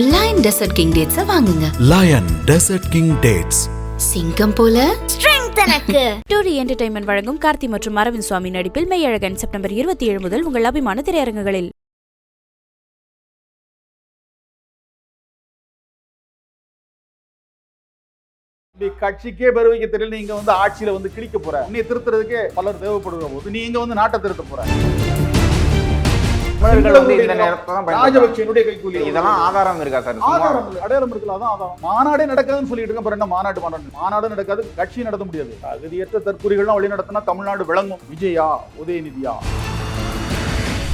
Line desert king dates வாங்குங்க. Lion desert king dates சிங்கம் போல? ஸ்ட்ரெங்க் எனக்கு. டூரி என்டர்டைன்மெண்ட் வழங்கும் கார்த்தி மற்றும் அரவிந்த் சுவாமி நடிப்பில் மெய்யழகன் செப்டம்பர் இருபத்தி ஏழு முதல் உங்கள் அபிமான திரையரங்குகளில். கட்சிக்கே பெருவிக்க தெரியல நீங்க வந்து ஆட்சியில வந்து கிழிக்க போற. நீ திருத்துறதுக்கே பலர் தேவைப்படுகிற போது நீங்க வந்து நாட்டை திருத்த போற. தமிழர்கள் வந்து இந்த நேரத்தை தான். ராஜபக்சேனுடைய கைக்கூலி இதெல்லாம் ஆதாரம் இருக்கா சார்? ஆதாரம். அடையாளம் இருக்குல்ல அதான் ஆதாரம் மாநாடே நடக்காதுன்னு சொல்லிட்டு அப்புறம் என்ன மாநாடு மாநாடு? மாநாடு நடக்காது கட்சி நடத்த முடியாது. தகுதியற்ற தற்கூறிகள்லாம் வழி நடத்தினா தமிழ்நாடு விளங்கும். விஜயா உதயநிதியா.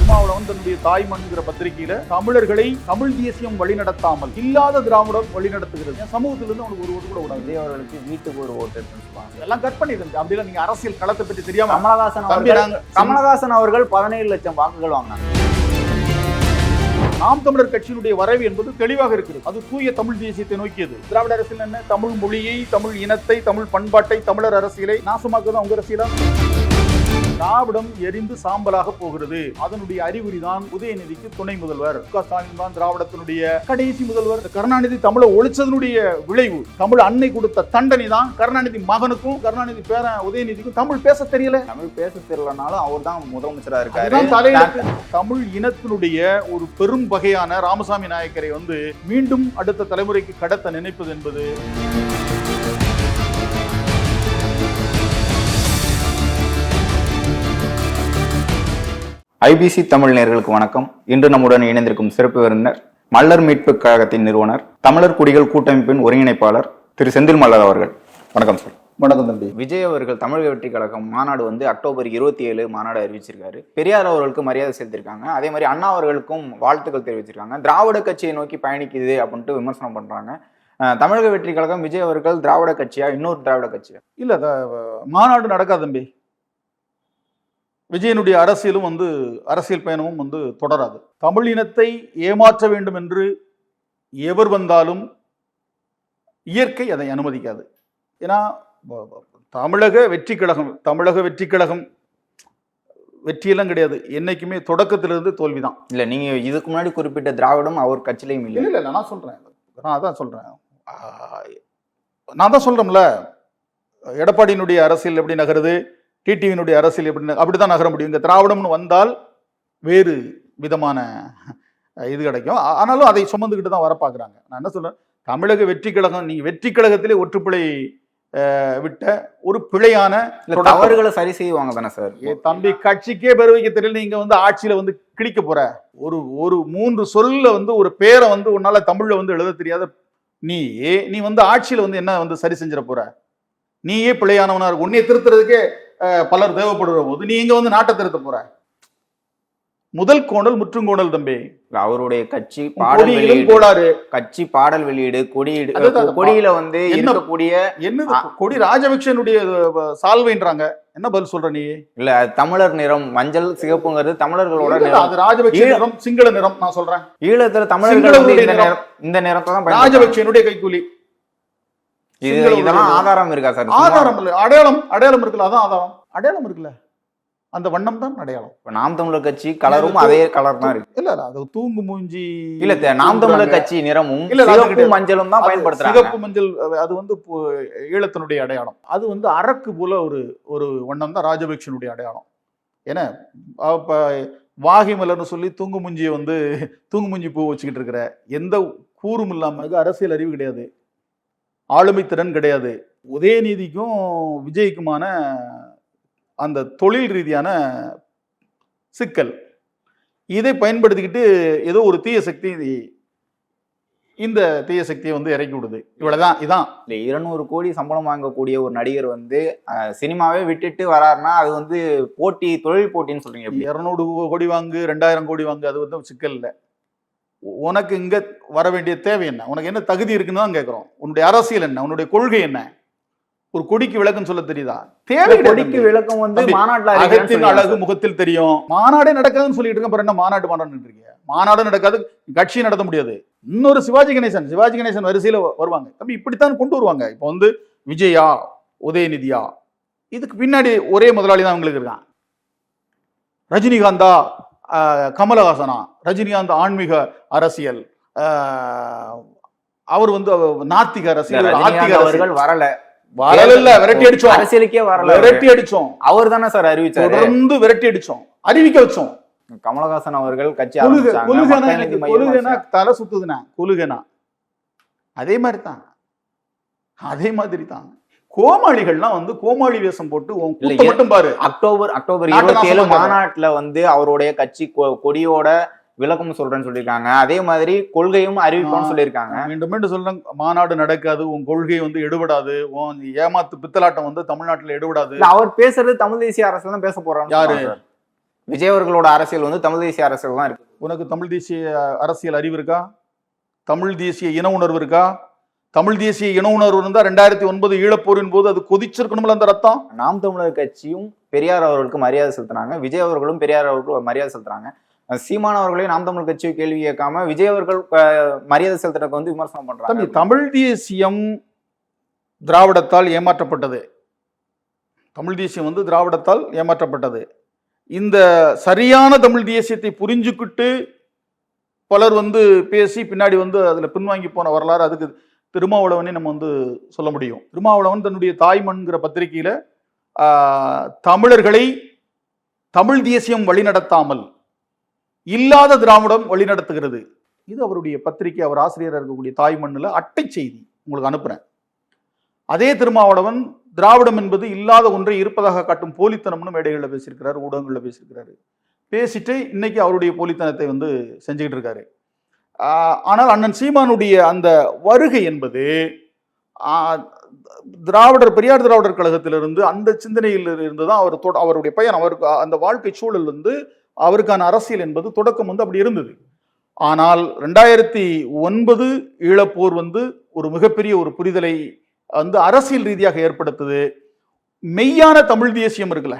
வந்து தன்னுடைய தாய்மண்ங்கிற பத்திரிகையில தமிழர்களை தமிழ் தேசியம் வழி நடத்தாமல் இல்லாத திராவிடம் வழி நடத்துகிறது என் சமூகத்திலிருந்து அவனுக்கு ஒரு ஓட்டு கூட விடாது. விஜய் அவர்களுக்கு வீட்டுக்கு ஒரு ஓட்டு சொல்லுவாங்க. இதெல்லாம் கட் பண்ணிடுங்க. அப்படிலாம் நீங்க அரசியல் களத்தை பற்றி தெரியாம கமலஹாசன் அவர்கள் கமலஹாசன் அவர்கள் பதினேழு லட்சம் வாக்குகள் வாங்கினாங்க. நாம் தமிழர் கட்சியினுடைய வரவு என்பது தெளிவாக இருக்கிறது. அது தூய தமிழ் தேசியத்தை நோக்கியது. திராவிட அரசியல் என்ன? தமிழ் மொழியை தமிழ் இனத்தை தமிழ் பண்பாட்டை தமிழர் அரசியலை நாசமாக்குதான் உங்க அரசியலா? திராவிடம் எரிந்து சாம்பலாக போகிறது. அதனுடைய அறிகுறி தான் உதயநிதிக்கு துணை முதல்வர். மு ஸ்டாலின் தான் திராவிடத்தினுடைய கடைசி முதல்வர். கருணாநிதி தமிழை ஒழிச்சதனுடைய விளைவு. தமிழ் அன்னை கொடுத்த தண்டனை தான் கருணாநிதி மகனுக்கும் கருணாநிதி பேரன் உதயநிதிக்கும் தமிழ் பேச தெரியல. தமிழ் பேச தெரியலனாலும் அவர் தான் முதலமைச்சரா இருக்காரு. தமிழ் இனத்தினுடைய ஒரு பெரும் வகையான ராமசாமி நாயக்கரை வந்து மீண்டும் அடுத்த தலைமுறைக்கு கடத்த நினைப்பது என்பது ஐபிசி தமிழ் நேயர்களுக்கு வணக்கம். இன்று நம்முடன் இணைந்திருக்கும் சிறப்பு விருந்தினர் மல்லர் மீட்பு கழகத்தின் நிறுவனர் தமிழர் குடிகள் கூட்டமைப்பின் ஒருங்கிணைப்பாளர் திரு செந்தில் மல்லர் அவர்கள். வணக்கம் சார் வணக்கம் தம்பி. விஜய் அவர்கள் தமிழக வெற்றி கழகம் மாநாடு வந்து அக்டோபர் இருபத்தி ஏழு மாநாடு அறிவிச்சிருக்காரு. பெரியார் அவர்களுக்கு மரியாதை செலுத்திருக்காங்க அதே மாதிரி அண்ணா அவர்களுக்கும் வாழ்த்துக்கள் தெரிவிச்சிருக்காங்க. திராவிட கட்சியை நோக்கி பயணிக்குது அப்படின்ட்டு விமர்சனம் பண்றாங்க. தமிழக வெற்றி கழகம் விஜய் அவர்கள் திராவிட கட்சியா இன்னொரு திராவிட கட்சியா? இல்ல மாநாடு நடக்காது தம்பி. விஜயனுடைய அரசியலும் வந்து அரசியல் பயணமும் வந்து தொடராது. தமிழ் இனத்தை ஏமாற்ற வேண்டும் என்று எவர் வந்தாலும் இயற்கை அதை அனுமதிக்காது. ஏன்னா தமிழக வெற்றி கழகம் தமிழக வெற்றி கழகம் வெற்றியெல்லாம் கிடையாது. என்னைக்குமே தொடக்கத்திலிருந்து தோல்விதான். இல்ல நீங்க இதுக்கு முன்னாடி குறிப்பிட்ட திராவிடம் அவர் கட்சியிலையும் இல்ல. இல்லை நான் சொல்றேன். நான் அதான் சொல்றேன். ஆஹ், நான் தான் சொல்றேன்ல. எடப்பாடியினுடைய அரசியல் எப்படி நகருது? டிடிவியினுடைய அரசியல் எப்படி நக- அப்படிதான் நகர முடியும். இந்த திராவிடம்னு வந்தால் வேறு விதமான இது கிடைக்கும். ஆனாலும் அதை சுமந்துக்கிட்டு தான் வர பார்க்குறாங்க நான் என்ன சொல்றேன்? தமிழக வெற்றி கழகம் நீ வெற்றி கழகத்திலே ஒற்றுப்பிழை விட்ட ஒரு பிழையான. தவறுகளை சரி செய்வாங்க தானே சார்? தம்பி கட்சிக்கே பெருவிக்க தெரியல. நீங்க வந்து ஆட்சியில வந்து கிழிக்க போற ஒரு ஒரு மூன்று சொல்ல வந்து ஒரு பேரை வந்து உன்னால தமிழ்ல வந்து எழுத தெரியாத நீ நீ வந்து ஆட்சியில வந்து என்ன வந்து சரி செஞ்சிட போற? நீயே பிழையானவனா இருக்கு உன்னைய திருத்துறதுக்கே பலர் தேவைப்படுற போது நீ இங்க வந்து நாட்டை திருத்த போற? முதல் கோணல் முற்றுங்கோணல் தம்பி. இல்ல, அவருடைய கட்சி பாடல் வெளியீடு. கட்சி பாடல் வெளியீடு கொடியீடு கொடியில வந்து என்ன- இருக்கக்கூடிய என்னது? கொடி ராஜபக்சனுடைய சால்வைன்றாங்க. என்ன பதில் சொல்ற நீ? இல்ல தமிழர் நிறம் மஞ்சள் சிகப்புங்கிறது தமிழர்களோட அது ராஜபக்ஷ ஈழ- நிறம் சிங்கள நிறம் நான் சொல்றேன். ஈழத்துல தமிழர்கள் வந்து இந்த நிறத்தை தான். ராஜபக்சனுடைய கைக்கூலி. இதெல்லாம். ஆதாரம் இருக்கா சார்? ஆதாரம் இல்ல. அடையாளம் அடையாளம் இருக்குல்ல அதான் ஆதாரம். அடையாளம் இருக்குல்ல. அந்த வண்ணம் தான் அடையாளம். இப்ப நாம் தமிழர் கட்சி கலரும் அதே கலர் தான் இருக்கு. இல்ல அது தூங்கு மூஞ்சி இல்ல நாம் தமிழர் கட்சி நிறமும் சிவப்பு. மஞ்சளும் தான் பயன்படுத்துறாங்க. சிகப்பு மஞ்சள் அது வந்து ஈழத்தினுடைய அடையாளம். அது வந்து அரக்கு போல ஒரு ஒரு வண்ணம் தான் ராஜபக்ஷனுடைய அடையாளம். ஏன்னா அப்ப வாகை மலர்னு சொல்லி தூங்கு மூஞ்சியை வந்து தூங்கு மூஞ்சி பூ வச்சுக்கிட்டு இருக்கிற எந்த கூறும் இல்லாம அது அரசியல் அறிவு கிடையாது. ஆளுமை திறன் கிடையாது. உதயநிதிக்கும் விஜய்க்குமான அந்த தொழில் ரீதியான சிக்கல். இதை பயன்படுத்திக்கிட்டு ஏதோ ஒரு தீய சக்தி இந்த தீய சக்தியை வந்து இறக்கி விடுது. இவ்வளவுதான். இதான். இல்ல இருநூறு கோடி சம்பளம் வாங்கக்கூடிய ஒரு நடிகர் வந்து சினிமாவே விட்டுட்டு வராருன்னா அது வந்து போட்டி தொழில் போட்டின்னு சொல்றீங்க? இருநூறு கோடி வாங்கு ரெண்டாயிரம் கோடி வாங்கு அது வந்து சிக்கல் இல்லை. உனக்கு இங்க வர வேண்டிய தேவை என்ன? உனக்கு என்ன தகுதி இருக்குன்னு தான் கேட்கிறோம் உன்னுடைய அரசியல் என்ன? உன்னுடைய கொள்கை என்ன? ஒரு கொடிக்கு விளக்கம் சொல்ல தெரியுதா? தேவை கொடிக்கு. விளக்கம் வந்து மாநாட்டுல அகத்தின் அழகு முகத்தில் தெரியும். மாநாடே நடக்காதுன்னு சொல்லிட்டு இருக்க அப்புறம் என்ன மாநாடு மாநாடு இருக்கீங்க மாநாடு நடக்காது கட்சி நடத்த முடியாது. இன்னொரு சிவாஜி கணேசன் சிவாஜி கணேசன் வரிசையில வருவாங்க. தம்பி இப்படித்தான் கொண்டு வருவாங்க. இப்போ வந்து விஜயா உதயநிதியா இதுக்கு பின்னாடி ஒரே முதலாளி தான் அவங்களுக்கு இருக்கான். ரஜினிகாந்தா கமலஹாசனா ரஜினிகாந்த் ஆன்மீக அரசியல். அவர் வந்து நாத்திக இல்ல, அரசியல் ஆத்திக அவர்கள் வரல. வரல விரட்டி அடிச்சோம். அரசியலுக்கே வரல விரட்டி அடிச்சோம். அவர் தானே சார் அறிவிச்சாரு. தொடர்ந்து விரட்டி அடிச்சோம். அறிவிக்க வச்சோம். கமலஹாசன் அவர்கள் கட்சி. கொலுகனா தலை சுத்துதுண்ணா. கொலுகனா அதே மாதிரி தான் அதே மாதிரி தான் கோமாளிகள்லாம் வந்து கோமாளி வேஷம் போட்டு மட்டும் பாரு. அக்டோபர் அக்டோபர் இருபத்தி ஏழு. மாநாட்டுல வந்து அவருடைய கட்சி கொடியோட விளக்கம் சொல்றேன்னு சொல்லியிருக்காங்க. அதே மாதிரி கொள்கையும் அறிவிப்போம்னு. சொல்லியிருக்காங்க. மீண்டும் மீண்டும் சொல்றேன். மாநாடு நடக்காது உன் கொள்கை வந்து எடுபடாது உன் ஏமாத்து பித்தலாட்டம் வந்து தமிழ்நாட்டுல எடுபடாது. அவர் பேசுறது தமிழ் தேசிய அரசியல் தான் பேச போறாங்க யாரு? விஜய் அவர்களோட அரசியல் வந்து தமிழ் தேசிய அரசியல் தான் இருக்கு. உனக்கு தமிழ் தேசிய அரசியல் அறிவு இருக்கா? தமிழ் தேசிய இன உணர்வு இருக்கா? தமிழ் தேசிய இன உணர்வு இருந்தா ரெண்டாயிரத்தி ஒன்பது ஈழப்போரின் போது அது கொதிச்சிருக்கணும்ல அந்த ரத்தம்? நாம் தமிழர் கட்சியும் பெரியார் அவர்களுக்கு மரியாதை செலுத்துனாங்க. விஜய் அவர்களும் பெரியார் அவர்களுக்கு மரியாதை செலுத்துறாங்க. சீமான் அவர்களையும் நாம் தமிழர் கட்சியை கேள்வி கேட்காம விஜய் அவர்கள் மரியாதை செலுத்துறதுக்கு வந்து விமர்சனம் பண்றாங்க. தமிழ் தேசியம் திராவிடத்தால் ஏமாற்றப்பட்டது. தமிழ் தேசியம் வந்து திராவிடத்தால் ஏமாற்றப்பட்டது. இந்த சரியான தமிழ் தேசியத்தை புரிஞ்சுக்கிட்டு பலர் வந்து பேசி பின்னாடி வந்து அதில் பின்வாங்கி போன வரலாறு அதுக்கு திருமாவளவனே நம்ம வந்து சொல்ல முடியும். திருமாவளவன் தன்னுடைய தாய்மண்கிற பத்திரிகையில தமிழர்களை தமிழ் தேசியம் வழிநடத்தாமல் இல்லாத திராவிடம் வழிநடத்துகிறது. இது அவருடைய பத்திரிகை அவர் ஆசிரியராக இருக்கக்கூடிய தாய்மண்ணில் அட்டை செய்தி. உங்களுக்கு அனுப்புறேன். அதே திருமாவளவன் திராவிடம் என்பது இல்லாத ஒன்றை இருப்பதாக காட்டும் போலித்தனம்னு மேடைகளில் பேசியிருக்கிறார் ஊடகங்களில் பேசியிருக்கிறாரு. பேசிட்டு இன்னைக்கு அவருடைய போலித்தனத்தை வந்து செஞ்சுக்கிட்டு இருக்காரு. ஆனால் அண்ணன் சீமானுடைய அந்த வருகை என்பது திராவிடர் பெரியார் திராவிடர் கழகத்திலிருந்து அந்த சிந்தனையில் இருந்து தான் அவர் தொட- அவருடைய பையன் அவருக்கு அந்த வாழ்க்கை சூழல் வந்து அவருக்கான அரசியல் என்பது தொடக்கம் வந்து அப்படி இருந்தது. ஆனால் ரெண்டாயிரத்தி ஒன்பது ஈழப்போர் வந்து ஒரு மிகப்பெரிய ஒரு புரிதலை வந்து அரசியல் ரீதியாக ஏற்படுத்துது. மெய்யான தமிழ் தேசியம் இருக்குல்ல.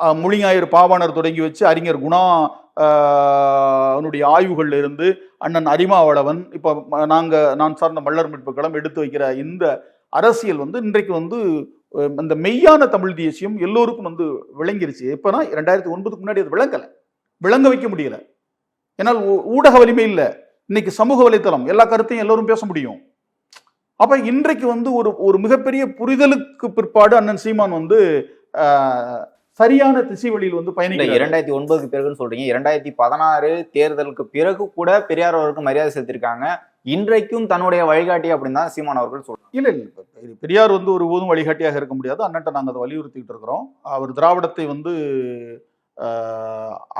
மொழிஞாயிறு பாவாணர் தொடங்கி வச்சு அறிஞர் குணா அவனுடைய ஆய்வுகள்ல இருந்து அண்ணன் அரிமாவளவன் இப்போ நாங்க நான் சார்ந்த மல்லர் மீட்பு களம் எடுத்து வைக்கிற இந்த அரசியல் வந்து இன்றைக்கு வந்து அந்த மெய்யான தமிழ் தேசியம் எல்லோருக்கும் வந்து விளங்கிருச்சு. எப்போனா ரெண்டாயிரத்தி ஒன்பதுக்கு முன்னாடி அது விளங்கலை. விளங்க வைக்க முடியல. ஏன்னால் ஊ- ஊடக வலிமை இல்லை. இன்னைக்கு சமூக வலைத்தளம் எல்லா கருத்தையும் எல்லோரும் பேச முடியும். அப்ப இன்றைக்கு வந்து ஒரு ஒரு மிகப்பெரிய புரிதலுக்கு பிற்பாடு அண்ணன் சீமான் வந்து சரியான திசை வழியில் வந்து இல்ல பயணிக்கிறார் இரண்டாயிரத்தி ஒன்பதுக்கு பிறகுன்னு சொல்றீங்க. இரண்டாயிரத்தி பதினாறு தேர்தலுக்கு பிறகு கூட பெரியார் அவர்களுக்கு மரியாதை செலுத்திருக்காங்க இன்றைக்கும் தன்னுடைய வழிகாட்டி அப்படின்னு தான் சீமான் அவர்கள் சொல்றாங்க. இல்ல இல்ல. பெரியார் வந்து ஒரு போதும் வழிகாட்டியாக இருக்க முடியாது. அண்ணன்ட்ட நாங்க அதை வலியுறுத்திக்கிட்டு இருக்கிறோம். அவர் திராவிடத்தை வந்து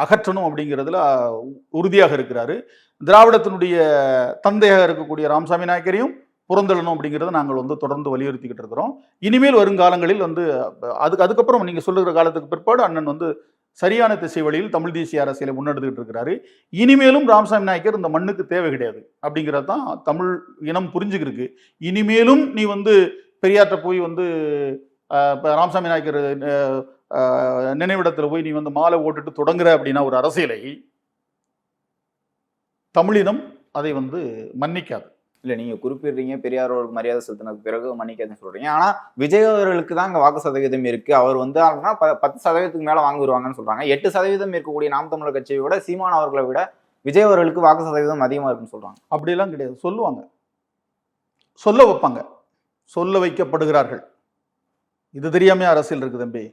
அகற்றணும் அப்படிங்கிறதுல உறுதியாக இருக்கிறாரு. திராவிடத்தினுடைய தந்தையாக இருக்கக்கூடிய ராமசாமி நாயக்கரையும் புறந்தள்ளணும் அப்படிங்கிறத நாங்கள் வந்து தொடர்ந்து வலியுறுத்திக்கிட்டு இருக்கிறோம். இனிமேல் வருங்காலங்களில் வந்து அதுக்கு அதுக்கப்புறம் நீங்க சொல்லுகிற காலத்துக்கு பிற்பாடு அண்ணன் வந்து சரியான திசை வழியில் தமிழ் தேசிய அரசியலை முன்னெடுத்துக்கிட்டு இருக்கிறாரு. இனிமேலும் ராமசாமி நாயக்கர் இந்த மண்ணுக்கு தேவை கிடையாது அப்படிங்கிறது தான் தமிழ் இனம் புரிஞ்சுக்கிருக்கு. இனிமேலும் நீ வந்து பெரியாற்ற போய் வந்து ராமசாமி நாயக்கர் நினைவிடத்தில் போய் நீ வந்து மாலை ஓட்டுட்டு தொடங்குற அப்படின்னா ஒரு அரசியலை தமிழினம் அதை வந்து மன்னிக்காது. இல்லை நீங்கள் குறிப்பிடுறீங்க பெரியாரோட மரியாதை செலுத்தினதுக்கு பிறகு மன்னிக்காதுன்னு சொல்கிறீங்க ஆனால் விஜய் அவர்களுக்கு தான் அங்கே வாக்கு சதவீதம் இருக்குது அவர் வந்து ஆனா ப- பத்து சதவீதத்துக்கு மேலே வாங்கிடுவாங்கன்னு சொல்கிறாங்க எட்டு சதவீதம் இருக்கக்கூடிய நாம் தமிழர் கட்சியை விட சீமான் அவர்களை விட விஜய் அவர்களுக்கு வாக்கு சதவீதம் அதிகமாக இருக்குன்னு சொல்கிறாங்க அப்படிலாம் கிடையாது. சொல்லுவாங்க. சொல்ல வைப்பாங்க. சொல்ல வைக்கப்படுகிறார்கள். இது தெரியாமே அரசியல் இருக்கு தம்பி.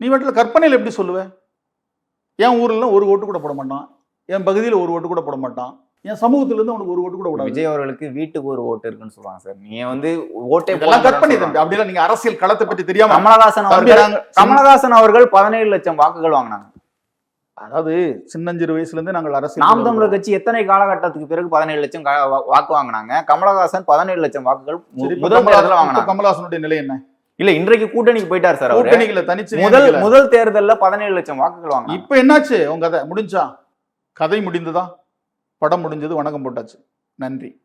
நீ வீட்டில் கற்பனையில் எப்படி சொல்லுவேன் என் ஊரில் ஒரு ஓட்டு கூட போட மாட்டான். என் பகுதியில் ஒரு ஓட்டு கூட போட மாட்டான். என் சமூகத்துல இருந்து அவனுக்கு ஒரு ஓட்டு கூட போடாது விஜய் அவர்களுக்கு வீட்டுக்கு ஒரு ஓட்டு இருக்குன்னு சொல்றாங்க சார். நீங்க வந்து ஓட்டே போடாம கற்பனை சொல்றாங்க. தம்பி. அப்படிலாம் நீங்க அரசியல் களத்தை பற்றி தெரியாம கமலஹாசன் அவர்கள் கமலஹாசன் அவர்கள் பதினேழு லட்சம் வாக்குகள் வாங்கினாங்க. அதாவது சின்னஞ்சிறு வயசுல இருந்தே நாங்கள் அரசியல் நாம் தமிழர் கட்சி எத்தனை காலகட்டத்துக்கு பிறகு பதினேழு லட்சம் வாக்கு வாங்கினாங்க? கமலஹாசன் பதினேழு லட்சம் வாக்குகள் முதல் இப்ப வாங்கினாங்க. கமலஹாசனுடைய நிலை என்ன? இல்ல இன்றைக்கு கூட்டணிக்கு போயிட்டார் சார் கூட்டணிகளை தனிச்சு முதல். முதல் தேர்தல்ல பதினேழு லட்சம் வாக்குகள் வாங்கினாங்க. இப்ப என்னாச்சு? உங்க கதை முடிஞ்சா? கதை முடிந்ததா? படம் முடிஞ்சது வணக்கம் போட்டாச்சு. நன்றி.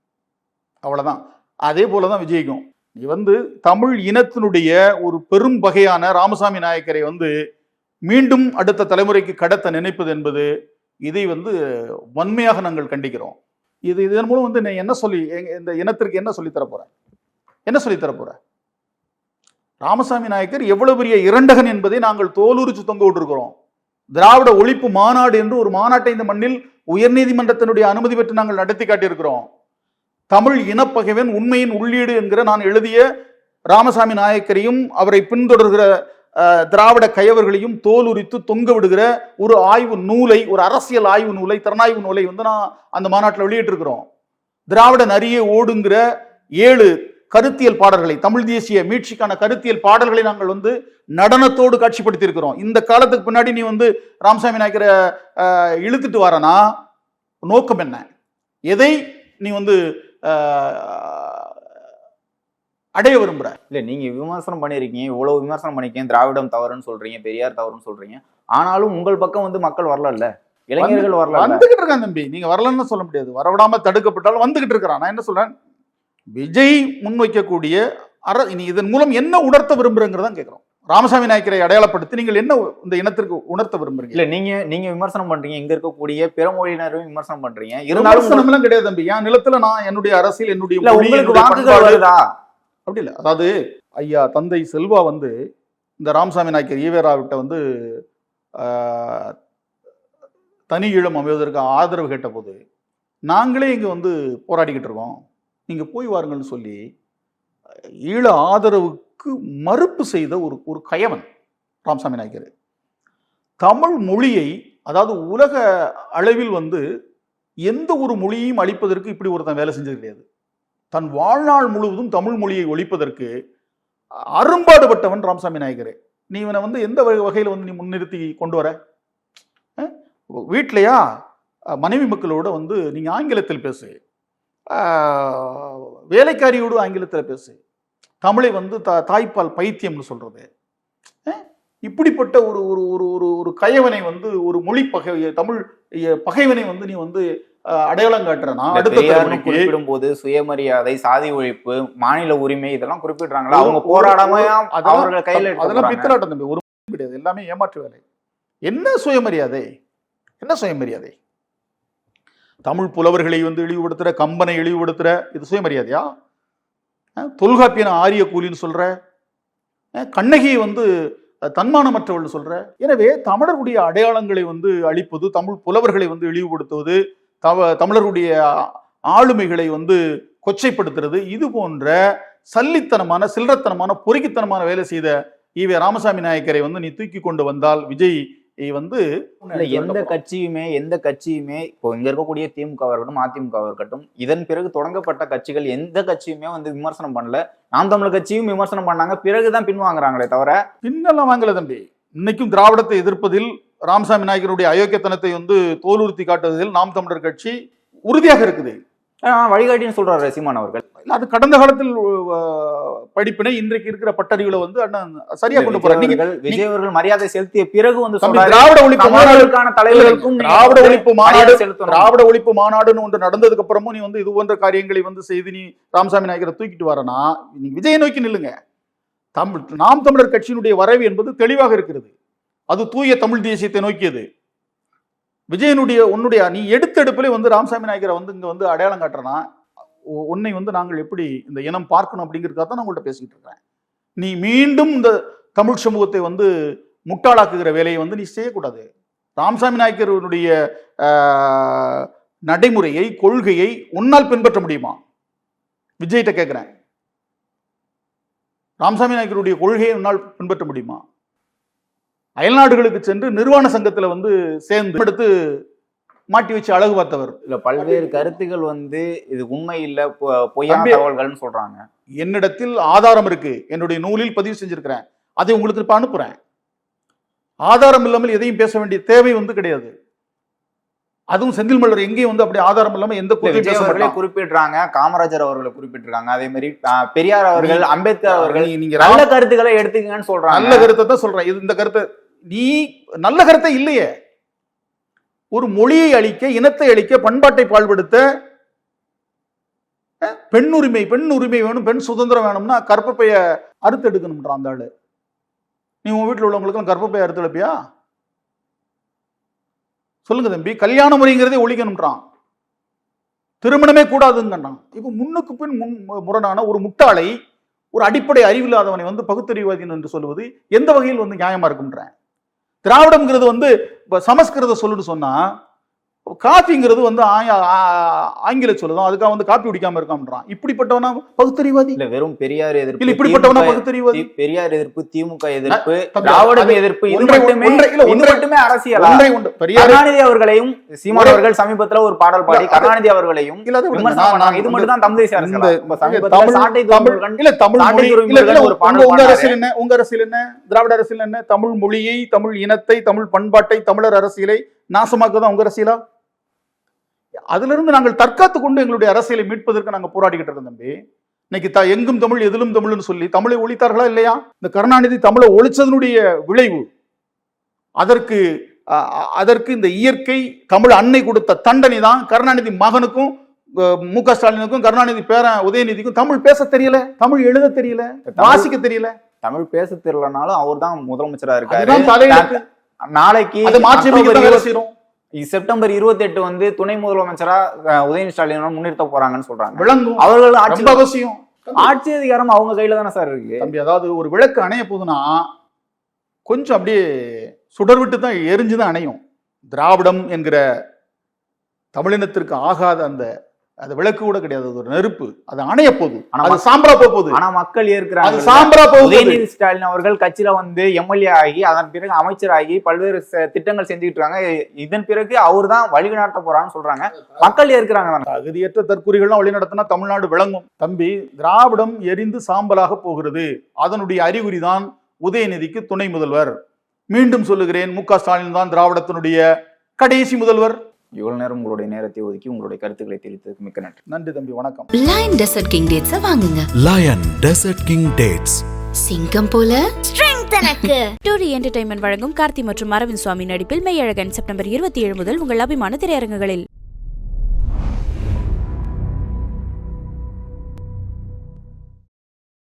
அவ்வளோதான் அதே போலதான் விஜய்க்கும். நீ வந்து தமிழ் இனத்தினுடைய ஒரு பெரும் வகையான ராமசாமி நாயக்கரை வந்து மீண்டும் அடுத்த தலைமுறைக்கு கடத்த நினைப்பது என்பது இதை வந்து வன்மையாக நாங்கள் கண்டிக்கிறோம். இது இதன் மூலம் வந்து நீ என்ன சொல்லி எங்க- இந்த இனத்திற்கு என்ன சொல்லித் தரப் என்ன சொல்லித் தரப் ராமசாமி நாயக்கர் எவ்வளவு பெரிய இரண்டகன் என்பதை நாங்கள் தோலுரிச்சு தொங்க விட்டுருக்கிறோம். திராவிட ஒழிப்பு மாநாடு என்று ஒரு மாநாட்டை இந்த மண்ணில் உயர்நீதிமன்றத்தினுடைய அனுமதி பெற்று நாங்கள் நடத்தி காட்டியிருக்கிறோம். தமிழ் இனப்பகைவன் உண்மையின் உள்ளீடு என்கிற நான் எழுதிய ராமசாமி நாயக்கரையும் அவரை பின்தொடர்கிற திராவிட கயவர்களையும் தோல் உரித்து தொங்க விடுகிற ஒரு ஆய்வு நூலை ஒரு அரசியல் ஆய்வு நூலை திறனாய்வு நூலை வந்து நான் அந்த மாநாட்டில் வெளியிட்டிருக்கிறோம். திராவிட நரியை ஓடுங்கிற ஏழு கருத்தியல் பாடல்களை தமிழ் தேசிய மீட்சிக்கான கருத்தியல் பாடல்களை நாங்கள் வந்து நடனத்தோடு காட்சிப்படுத்தி இருக்கிறோம் இந்த காலத்துக்கு பின்னாடி நீ வந்து ராமசாமி நாயக்கரை இழுத்துட்டு வரனா? நோக்கம் என்ன? எதை நீ வந்து அடைய விரும்புற? இல்ல நீங்க விமர்சனம் பண்ணிருக்கீங்க இவ்வளவு விமர்சனம் பண்ணிருக்கீங்க திராவிடம் தவறுன்னு சொல்றீங்க பெரியார் தவறுன்னு சொல்றீங்க. ஆனாலும் உங்கள் பக்கம் வந்து மக்கள் வரல இளைஞர்கள் வரல வந்துகிட்டு இருக்கான் தம்பி. நீங்க வரலன்னு சொல்ல முடியாது. வரவிடாம தடுக்கப்பட்டாலும் வந்துகிட்டு இருக்கிறான். நான் என்ன சொல்றேன்? விஜய் முன்வைக்கக்கூடிய அற நீ இதன் மூலம் என்ன உணர்த்த விரும்புறங்கிறதான் கேட்கிறோம். ராமசாமி நாயக்கரை அடையாளப்படுத்தி நீங்கள் என்ன இந்த இனத்திற்கு உணர்த்த விரும்புறீங்க? இல்ல நீங்க நீங்க விமர்சனம் பண்றீங்க. இங்க இருக்கக்கூடிய பிற மொழியினரும் விமர்சனம் பண்றீங்க. இருந்தாலும் விமர்சனம் கிடையாது தம்பி. என் நிலத்துல நான் என்னுடைய அரசியல் என்னுடைய உங்களுக்கு வாக்குகள் வருதா? அப்படி இல்லை. அதாவது ஐயா தந்தை செல்வா வந்து இந்த ராமசாமி நாயக்கர் ஈவேராவிட்ட வந்து தனி ஈழம் அமைவதற்கு ஆதரவு கேட்டபோது நாங்களே இங்கே வந்து போராடிக்கிட்டு இருக்கோம். நீங்கள் போய் வாருங்கள்னு சொல்லி ஈழ ஆதரவுக்கு மறுப்பு செய்த ஒரு ஒரு கயவன் ராமசாமி நாயக்கர். தமிழ் மொழியை அதாவது உலக அளவில் வந்து எந்த ஒரு மொழியையும் அழிப்பதற்கு இப்படி ஒருத்தன் வேலை செஞ்சது கிடையாது. தன் வாழ்நாள் முழுவதும் தமிழ் மொழியை ஒழிப்பதற்கு அரும்பாடுபட்டவன் ராமசாமி நாயக்கர். நீ இவனை வந்து எந்த வகை- வந்து நீ முன்னிறுத்தி கொண்டு வர? வீட்லையா? மனைவி மக்களோட வந்து நீங்கள் ஆங்கிலத்தில் பேசு. வேலைக்காரியோடு ஆங்கிலத்தில் பேசு. தமிழை வந்து தா- தாய்ப்பால் பைத்தியம்னு சொல்றது. அஹ்? இப்படிப்பட்ட ஒரு ஒரு ஒரு ஒரு ஒரு கயவனை வந்து ஒரு மொழி பகை தமிழ் பகைவனை வந்து நீ வந்து அடையாளம் காட்டுறனா அடுத்த குறிப்பிடும் போது சுயமரியாதை சாதி ஒழிப்பு மாநில உரிமை இதெல்லாம் குறிப்பிடுறாங்களா? அவங்க போராடாம அதெல்லாம் அவர்கள் கையில அதெல்லாம். பித்தலாட்டம் தம்பி. ஒரு கிடையாது. எல்லாமே ஏமாற்று வேலை. என்ன சுயமரியாதை? என்ன சுயமரியாதை? தமிழ் புலவர்களை வந்து இழிவுபடுத்துற கம்பனை இழிவுபடுத்துற இது சுயமரியாதையா? தொல்காப்பியன ஆரிய கூலின்னு சொல்ற கண்ணகியை வந்து தன்மானமற்றவள் சொல்ற. எனவே தமிழருடைய அடையாளங்களை வந்து அழிப்பது தமிழ் புலவர்களை வந்து இழிவுபடுத்துவது தவ தமிழருடைய ஆளுமைகளை வந்து கொச்சைப்படுத்துறது இது போன்ற சல்லித்தனமான சில்லறத்தனமான பொறுக்கித்தனமான வேலை செய்த ஈவே ராமசாமி நாயக்கரை வந்து நீ தூக்கி கொண்டு வந்தால் விஜய் வந்து இல்ல எந்த கட்சியுமே எந்த கட்சியுமே இப்போ இங்க இருக்கக்கூடிய திமுக இருக்கட்டும் அதிமுக இருக்கட்டும் இதன் பிறகு தொடங்கப்பட்ட கட்சிகள் எந்த கட்சியுமே வந்து விமர்சனம் பண்ணல. நாம் தமிழர் கட்சியும் விமர்சனம் பண்ணாங்க. பிறகுதான் பின்வாங்குறாங்களே தவிர பின்னெல்லாம் வாங்கல தம்பி. இன்னைக்கும் திராவிடத்தை எதிர்ப்பதில் ராமசாமி நாயக்கருடைய அயோக்கியத்தனத்தை வந்து தோலுறுத்தி காட்டுவதில் நாம் தமிழர் கட்சி உறுதியாக இருக்குது. வழிகாட்டின்னு சொல்றாரு சீமான் அவர்கள். அது கடந்த காலத்தில் படிப்பினை இன்றைக்கு இருக்கிற பட்டறிவுல வந்து அண்ணன் சரியா கொண்டு போறாங்க விஜய் அவர்கள் மரியாதை செலுத்திய பிறகு வந்து திராவிட ஒழிப்பு மாநாடு தமிழர்களுக்கான தலைவர்களுக்கும் திராவிட ஒழிப்பு மாநாடு மரியாதை செலுத்தணும். திராவிட ஒழிப்பு மாநாடுன்னு ஒன்று நடந்ததுக்கு அப்புறமும் நீ வந்து இது போன்ற காரியங்களை வந்து செய்து நீ ராமசாமி நாயக்கரை தூக்கிட்டு வரனா நீ விஜயை நோக்கி நில்லுங்க. தமிழ் நாம் தமிழர் கட்சியினுடைய வரவு என்பது தெளிவாக இருக்கிறது. அது தூய தமிழ் தேசியத்தை நோக்கியது. விஜயனுடைய உன்னுடைய நீ எடுத்தெடுப்பிலே வந்து ராமசாமி நாயக்கரை வந்து இங்கே வந்து அடையாளம் காட்டுறனா? உன்னை வந்து நாங்கள் எப்படி இந்த இனம் பார்க்கணும் அப்படிங்கிறதுக்காக தான் நான் உங்கள்கிட்ட பேசிக்கிட்டு இருக்கிறேன். நீ மீண்டும் இந்த தமிழ் சமூகத்தை வந்து முட்டாளாக்குகிற வேலையை வந்து நீ செய்யக்கூடாது. ராமசாமி நாயக்கருடைய நடைமுறையை கொள்கையை உன்னால் பின்பற்ற முடியுமா? விஜய்கிட்ட கேட்குறேன் ராமசாமி நாயக்கருடைய கொள்கையை உன்னால் பின்பற்ற முடியுமா? அயல்நாடுகளுக்கு சென்று நிர்வாண சங்கத்துல வந்து சேர்ந்து எடுத்து மாட்டி வச்சு அழகு பார்த்தவர். இல்ல பல்வேறு கருத்துக்கள் வந்து இது உண்மை இல்ல பொய்யான தகவல்கள்னு சொல்றாங்க. என்னிடத்தில் ஆதாரம் இருக்கு. என்னுடைய நூலில் பதிவு செஞ்சிருக்கிறேன். அதை உங்களுக்கு இப்ப அனுப்புறேன். ஆதாரம் இல்லாமல் எதையும் பேச வேண்டிய தேவை வந்து கிடையாது. அதுவும் செந்தில் மலர் எங்கேயும் வந்து அப்படி ஆதாரம் இல்லாம எந்த அவர்களே. குறிப்பிடுறாங்க காமராஜர் அவர்களை குறிப்பிட்டிருக்காங்க. அதே மாதிரி பெரியார் அவர்கள் அம்பேத்கர் அவர்கள் நீங்க நல்ல கருத்துக்களை எடுத்துக்கங்கன்னு சொல்றாங்க. நல்ல கருத்தை தான் சொல்றேன். இது இந்த கருத்தை நீ நல்ல கருத்தை இல்லையே. ஒரு மொழியை அழிக்க இனத்தை அழிக்க பண்பாட்டை பாழ்படுத்த பெண் உரிமை பெண் உரிமை வேணும் பெண் சுதந்திரம் வேணும்னா கற்பப்பைய அறுத்து எடுக்கணும்ன்றான் அந்த ஆளு. நீ உன் வீட்டில் உள்ளவங்களுக்கு கற்பப்பைய அறுத்து எடுப்பியா? சொல்லுங்க தம்பி கல்யாண முறைங்கிறதே ஒழிக்கணும்ன்றான். திருமணமே கூடாதுங்கன்றான். இப்போ முன்னுக்கு பின் முன் முரணான ஒரு முட்டாளை ஒரு அடிப்படை அறிவில்லாதவனை வந்து பகுத்தறிவாதின் என்று சொல்வது எந்த வகையில் வந்து நியாயமா இருக்கும்ன்றேன் திராவிடம்ங்கிறது வந்து இப்போ சமஸ்கிருத சொல்லுன்னு சொன்னால் காஃபிங்கிறது வந்து ஆங்கில சொல்லுதான். அதுக்காக வந்து காப்பி குடிக்காம இருக்கான்றான். இப்படிப்பட்டவனா பகுத்தறிவாதி? இல்ல வெறும் பெரியார் எதிர்ப்பு இல்ல இப்படிப்பட்டவனா பகுத்தறிவாதி? பெரியார் எதிர்ப்பு திமுக எதிர்ப்பு திராவிட எதிர்ப்பு இது மட்டுமே ஒன்றை- இல்ல, இது ஒன்றை- மட்டுமே அரசியலா? ஒன்றை கருணாநிதி அவர்களையும் சீமான் அவர்கள் சமீபத்துல ஒரு பாடல் பாடி கருணாநிதி அவர்களையும் இல்ல, இது வந்து- மட்டும் தான் தமிழ் தேசிய அரசியலா? இல்ல, தமிழ் இல்ல ஒரு உங்க பாடல் உங்க பாடினாரு. அரசியல் என்ன? உங்க அரசியல் என்ன? திராவிட அரசியல் என்ன? தமிழ் மொழியை தமிழ் இனத்தை தமிழ் பண்பாட்டை தமிழர் அரசியலை நாசமாக்குதான் உங்க அரசியலா? அதுல இருந்து நாங்கள் தற்காத்து கொண்டு எங்களுடைய அரசியலை மீட்பதற்கு நாங்க போராடிக்கிட்டு இருக்கோம் தம்பி. இன்னைக்கு த எங்கும் தமிழ் எதிலும் தமிழ்னு சொல்லி தமிழை ஒழித்தார்களா இல்லையா? இந்த கருணாநிதி தமிழை ஒழிச்சதனுடைய விளைவு. அதற்கு அதற்கு இந்த இயற்கை தமிழ் அன்னை கொடுத்த தண்டனை தான் கருணாநிதி மகனுக்கும் மு க ஸ்டாலினுக்கும் கருணாநிதி பேரன் உதயநிதிக்கும் தமிழ் பேச தெரியல தமிழ் எழுத தெரியல வாசிக்க தெரியல. தமிழ் பேச தெரியலனாலும் அவர் தான் முதலமைச்சரா இருக்காரு. நாளைக்கு அதை மாற்றி செப்டம்பர் இருபத்தி எட்டு வந்து துணை முதலமைச்சரா உதயநிதி ஸ்டாலின் முன்னிறுத்த போறாங்கன்னு சொல்றாங்க. விளங்கும். அவர்கள் ஆட்சி அவசியம். ஆட்சி அதிகாரம் அவங்க கையில தானே சார் இருக்கு? தம்பி அதாவது ஒரு விளக்கு அணைய போகுதுன்னா கொஞ்சம் அப்படியே சுடர் விட்டு தான் எரிஞ்சு தான் அணையும். திராவிடம் என்கிற தமிழினத்திற்கு ஆகாத அந்த அது விளக்கு கூட கிடையாது. அது ஒரு நெருப்பு. அது அணைய போகுது ஆனா அது சாம்பரா போக போகுது. ஆனா மக்கள் அது ஏற்கிறாங்க சாம்பரா போகுது. உதயநிதி ஸ்டாலின் அவர்கள் கட்சியில வந்து எம்எல்ஏ ஆகி அதன் பிறகு அமைச்சராகி பல்வேறு திட்டங்கள் செஞ்சுட்டு இருக்காங்க இதன் பிறகு அவர் தான் வழிநடத்த போறான்னு சொல்றாங்க. மக்கள் ஏற்கிறாங்க தகுதியற்ற தற்கூறிகள்லாம் வழி நடத்தினா தமிழ்நாடு விளங்கும். தம்பி திராவிடம் எரிந்து சாம்பலாக போகிறது. அதனுடைய அறிகுறி தான் உதயநிதிக்கு துணை முதல்வர். மீண்டும் சொல்லுகிறேன் மு க ஸ்டாலின் தான் திராவிடத்தினுடைய கடைசி முதல்வர். இவ்வளவு நேரம் உங்களுடைய நேரத்தை ஒதுக்கி உங்களுடைய கருத்துக்களை தெரிவித்ததுக்கு மிக்க நன்றி. நன்றி தம்பி வணக்கம். லயன் டெசர்ட் கிங் டேட்ஸ வாங்குங்க. Lion Desert King Dates. சிங்கம் போல? டூரி என்டர்டைன்மெண்ட் வழங்கும் கார்த்தி மற்றும் அரவிந்த் சுவாமி நடிப்பில் மெய்யழகன் செப்டம்பர் இருபத்தி ஏழு முதல் உங்கள் அபிமான திரையரங்குகளில்.